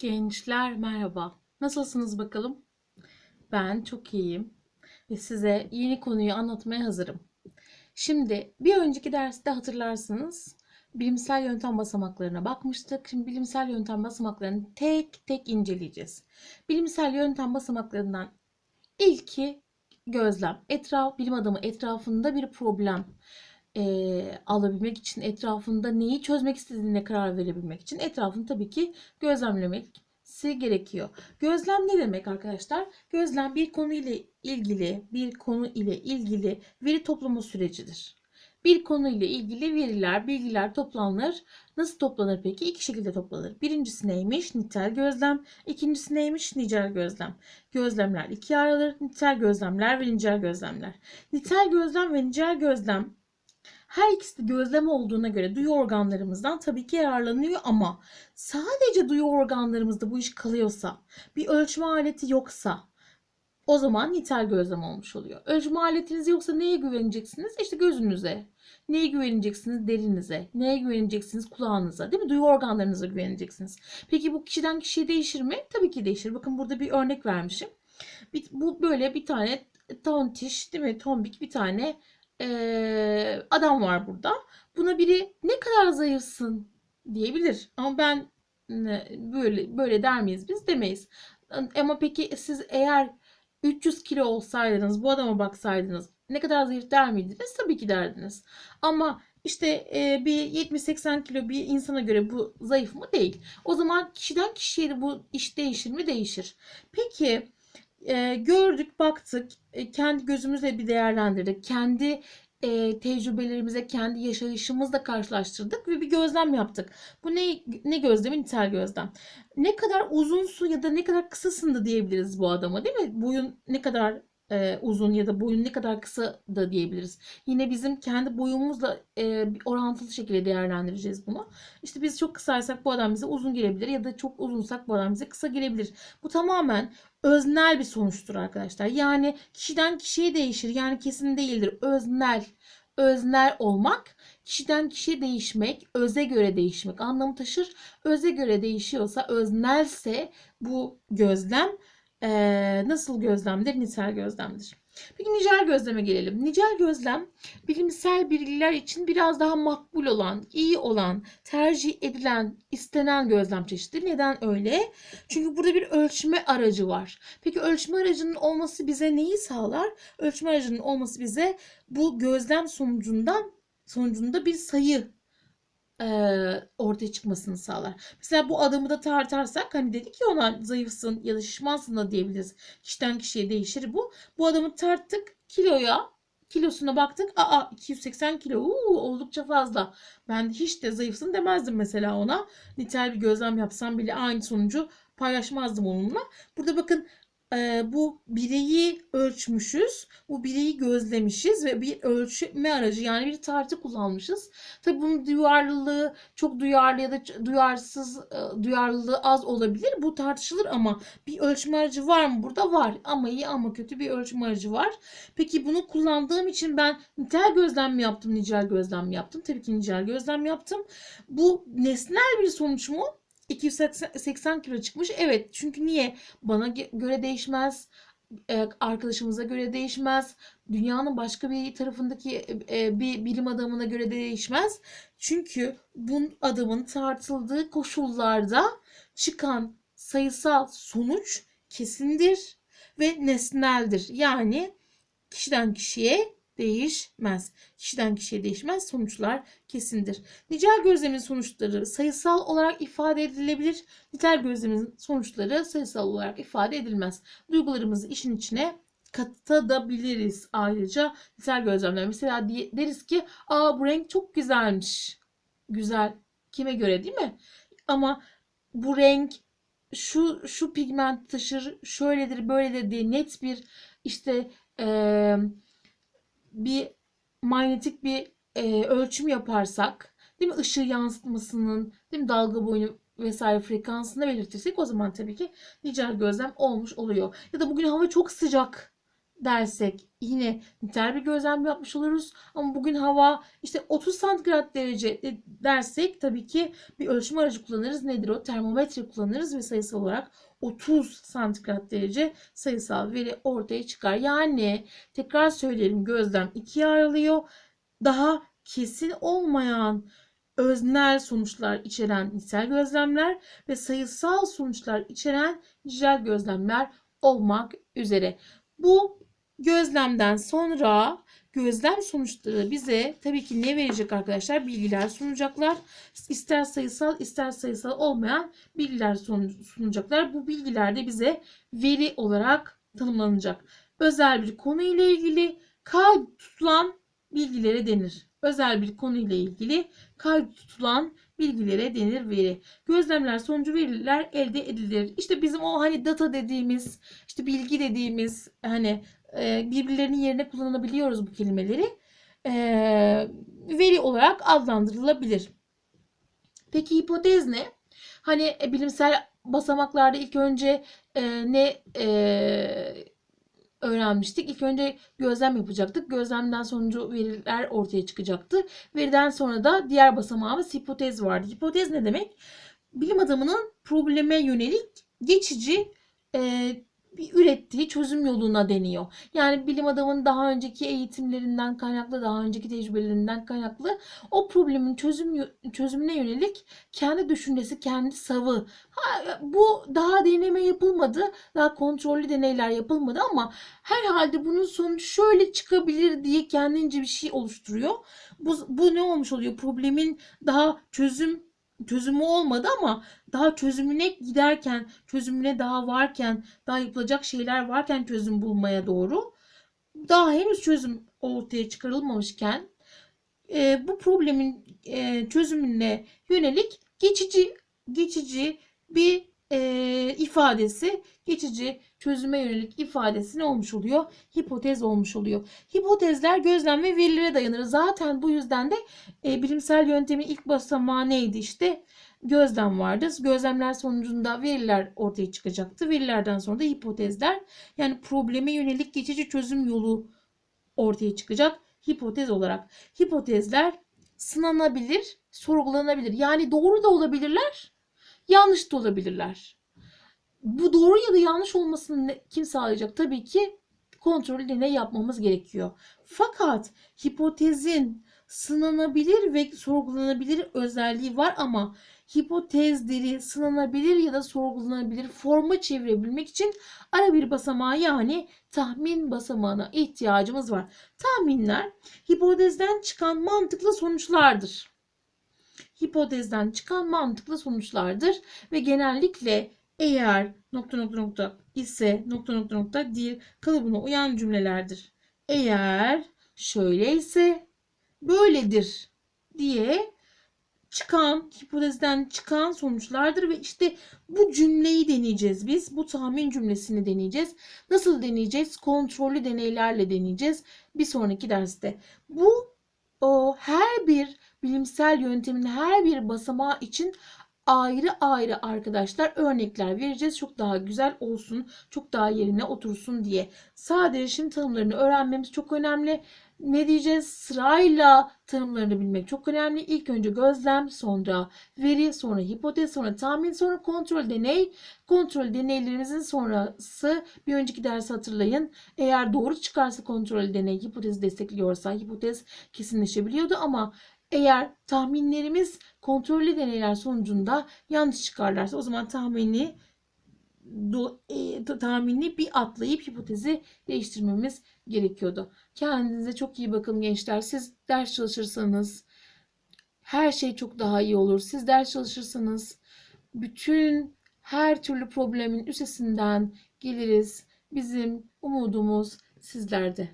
Gençler merhaba. Nasılsınız bakalım? Ben çok iyiyim ve size yeni konuyu anlatmaya hazırım. Şimdi bir önceki derste hatırlarsınız bilimsel yöntem basamaklarına bakmıştık. Şimdi bilimsel yöntem basamaklarını tek tek inceleyeceğiz. Bilimsel yöntem basamaklarından ilki gözlem. Etraf, bilim adamı etrafında bir problem eee, alabilmek için, etrafında neyi çözmek istediğine karar verebilmek için etrafını tabii ki gözlemlemesi gerekiyor. Gözlem ne demek arkadaşlar? Gözlem bir konu ile ilgili, bir konu ile ilgili veri toplama sürecidir. Bir konu ile ilgili veriler, bilgiler toplanır. Nasıl toplanır peki? İki şekilde toplanır. Birincisi neymiş? Nitel gözlem. İkincisi neymiş? Nicel gözlem. Gözlemler ikiye ayrılır. Nitel gözlemler ve nicel gözlemler. Nitel gözlem ve nicel gözlem her ikisi gözlem olduğuna göre duyu organlarımızdan tabii ki yararlanıyor ama sadece duyu organlarımızda bu iş kalıyorsa, bir ölçme aleti yoksa o zaman nitel gözlem olmuş oluyor. Ölçme aletiniz yoksa neye güveneceksiniz? İşte gözünüze. Neye güveneceksiniz? Derinize. Neye güveneceksiniz? Kulağınıza. Değil mi? Duyu organlarınıza güveneceksiniz. Peki bu kişiden kişiye değişir mi? Tabii ki değişir. Bakın burada bir örnek vermişim. Bu böyle bir tane tontiş, değil mi? Tombik bir tane adam var burada. Buna biri ne kadar zayıfsın diyebilir. Ama ben böyle böyle der miyiz biz demeyiz. Ama peki siz eğer 300 kilo olsaydınız bu adama baksaydınız ne kadar zayıf der miydiniz? Tabii ki derdiniz. Ama işte bir 70-80 kilo bir insana göre bu zayıf mı? Değil. O zaman kişiden kişiye de bu iş değişir mi? Değişir. Peki e, gördük, baktık, e, kendi gözümüzle bir değerlendirdik. Kendi e, tecrübelerimize, kendi yaşayışımızla karşılaştırdık ve bir gözlem yaptık. Bu ne ne gözlemi? Nitel gözlem. Ne kadar uzunsun ya da ne kadar kısasın da diyebiliriz bu adama, değil mi? Boyun ne kadar e, uzun ya da boyun ne kadar kısa da diyebiliriz. Yine bizim kendi boyumuzla e, orantılı şekilde değerlendireceğiz bunu. İşte biz çok kısaysak bu adam bize uzun gelebilir ya da çok uzunsak bu adam bize kısa gelebilir. Bu tamamen öznel bir sonuçtur arkadaşlar. Yani kişiden kişiye değişir. Yani kesin değildir. Öznel. Öznel olmak kişiden kişiye değişmek, öze göre değişmek anlamı taşır. Öze göre değişiyorsa, öznelse bu gözlem eee, nasıl gözlemdir? Nitel gözlemdir. Peki nicel gözleme gelelim. Nicel gözlem bilimsel bilgiler için biraz daha makbul olan, iyi olan, tercih edilen, istenen gözlem çeşidi. Neden öyle? Çünkü burada bir ölçme aracı var. Peki ölçme aracının olması bize neyi sağlar? Ölçme aracının olması bize bu gözlem sonucundan sonucunda bir sayı eee, ortaya çıkmasını sağlar. Mesela bu adamı da tartarsak hani dedik ya ona zayıfsın ya da şişmansın da diyebiliriz. Kişiden kişiye değişir bu. Bu adamı tarttık kiloya kilosuna baktık. Aa 280 kilo uuu, oldukça fazla. Ben hiç de zayıfsın demezdim mesela ona. Nitel bir gözlem yapsam bile aynı sonucu paylaşmazdım onunla. Burada bakın bu bireyi ölçmüşüz. Bu bireyi gözlemişiz ve bir ölçme aracı yani bir tartı kullanmışız. Tabii bunun duyarlılığı çok duyarlı ya da duyarsız e, duyarlılığı az olabilir. Bu tartışılır ama bir ölçme aracı var mı? Burada var. Ama iyi ama kötü bir ölçme aracı var. Peki bunu kullandığım için ben nitel gözlem mi yaptım, nicel gözlem mi yaptım? Tabii ki nicel gözlem yaptım. Bu nesnel bir sonuç mu? 280 kilo çıkmış. Evet. Çünkü niye? Bana göre değişmez. e, Arkadaşımıza göre değişmez. Dünyanın başka bir tarafındaki e, bir bilim adamına göre de değişmez. Çünkü bu adamın tartıldığı koşullarda çıkan sayısal sonuç kesindir ve nesneldir. Yani kişiden kişiye değişmez. Kişiden kişiye değişmez. Sonuçlar kesindir. Nicel gözlemin sonuçları sayısal olarak ifade edilebilir. Nitel gözlemin sonuçları sayısal olarak ifade edilmez. Duygularımızı işin içine katabiliriz ayrıca nitel gözlemler. Mesela deriz ki aa bu renk çok güzelmiş. Güzel. Kime göre değil mi? Ama bu renk şu şu pigment taşır, şöyledir, böyledir diye net bir işte eee, bir manyetik bir eee, ölçüm yaparsak, değil mi? Işığı yansıtmasının, değil mi? Dalga boyunu vesaire frekansını belirtirsek o zaman tabii ki nicel gözlem olmuş oluyor. Ya da bugün hava çok sıcak dersek yine nitel bir gözlem yapmış oluruz. Ama bugün hava işte 30 santigrat derece de- dersek tabii ki bir ölçüm aracı kullanırız. Nedir o? Termometre kullanırız ve sayısal olarak 30 santigrat derece sayısal veri ortaya çıkar. Yani tekrar söyleyelim gözlem ikiye ayrılıyor. Daha kesin olmayan öznel sonuçlar içeren nitel gözlemler ve sayısal sonuçlar içeren nicel gözlemler olmak üzere. Bu gözlemden sonra gözlem sonuçları bize tabii ki ne verecek arkadaşlar? Bilgiler sunacaklar. İster sayısal ister sayısal olmayan bilgiler sun- sunacaklar. Bu bilgiler de bize veri olarak tanımlanacak. Özel bir konu ile ilgili kayıt tutulan bilgilere denir. Özel bir konu ile ilgili kayıt tutulan bilgilere denir veri. Gözlemler sonucu veriler elde edilir. İşte bizim o hani data dediğimiz, işte bilgi dediğimiz hani e, birbirlerinin yerine kullanabiliyoruz bu kelimeleri. E, veri olarak adlandırılabilir. Peki hipotez ne? Hani e, bilimsel basamaklarda ilk önce ne öğrenmiştik? İlk önce gözlem yapacaktık. Gözlemden sonucu veriler ortaya çıkacaktı. Veriden sonra da diğer basamağımız hipotez vardı. Hipotez ne demek? Bilim adamının probleme yönelik geçici e, bir ürettiği çözüm yoluna deniyor. Yani bilim adamının daha önceki eğitimlerinden kaynaklı, daha önceki tecrübelerinden kaynaklı o problemin çözüm çözümüne yönelik kendi düşüncesi, kendi savı. Ha, bu daha deneme yapılmadı, daha kontrollü deneyler yapılmadı ama herhalde bunun sonucu şöyle çıkabilir diye kendince bir şey oluşturuyor. Bu, bu ne olmuş oluyor? Problemin daha çözüm çözümü olmadı ama daha çözümüne giderken, çözümüne daha varken, daha yapılacak şeyler varken çözüm bulmaya doğru daha henüz çözüm ortaya çıkarılmamışken e, bu problemin e, çözümüne yönelik geçici geçici bir e, ifadesi, geçici çözüme yönelik ifadesi olmuş oluyor? Hipotez olmuş oluyor. Hipotezler gözlem ve verilere dayanır. Zaten bu yüzden de e, bilimsel yöntemin ilk basamağı neydi işte? Gözlem vardı. Gözlemler sonucunda veriler ortaya çıkacaktı. Verilerden sonra da hipotezler yani probleme yönelik geçici çözüm yolu ortaya çıkacak hipotez olarak. Hipotezler sınanabilir, sorgulanabilir. Yani doğru da olabilirler, yanlış da olabilirler. Bu doğru ya da yanlış olmasını ne- kim sağlayacak? Tabii ki kontrollü deney yapmamız gerekiyor. Fakat hipotezin sınanabilir ve sorgulanabilir özelliği var ama hipotezleri sınanabilir ya da sorgulanabilir forma çevirebilmek için ara bir basamağa yani tahmin basamağına ihtiyacımız var. Tahminler hipotezden çıkan mantıklı sonuçlardır. Hipotezden çıkan mantıklı sonuçlardır ve genellikle eğer nokta nokta nokta ise nokta nokta nokta değil kalıbına uyan cümlelerdir. Eğer şöyleyse böyledir diye çıkan hipotezden çıkan sonuçlardır ve işte bu cümleyi deneyeceğiz biz. Bu tahmin cümlesini deneyeceğiz. Nasıl deneyeceğiz? Kontrollü deneylerle deneyeceğiz bir sonraki derste. Bu o her bir bilimsel yöntemin her bir basamağı için ayrı ayrı arkadaşlar örnekler vereceğiz. Çok daha güzel olsun, çok daha yerine otursun diye. Sadece şimdi tanımlarını öğrenmemiz çok önemli. Ne diyeceğiz? Sırayla tanımlarını bilmek çok önemli. İlk önce gözlem, sonra veri, sonra hipotez, sonra tahmin, sonra kontrol deney. Kontrol deneylerimizin sonrası bir önceki dersi hatırlayın. Eğer doğru çıkarsa kontrol deney hipotezi destekliyorsa hipotez kesinleşebiliyordu ama eğer tahminlerimiz kontrollü deneyler sonucunda yanlış çıkarlarsa o zaman tahmini do, e, ta- tahmini bir atlayıp hipotezi değiştirmemiz gerekiyordu. Kendinize çok iyi bakın gençler. Siz ders çalışırsanız her şey çok daha iyi olur. Siz ders çalışırsanız bütün her türlü problemin üstesinden geliriz. Bizim umudumuz sizlerde.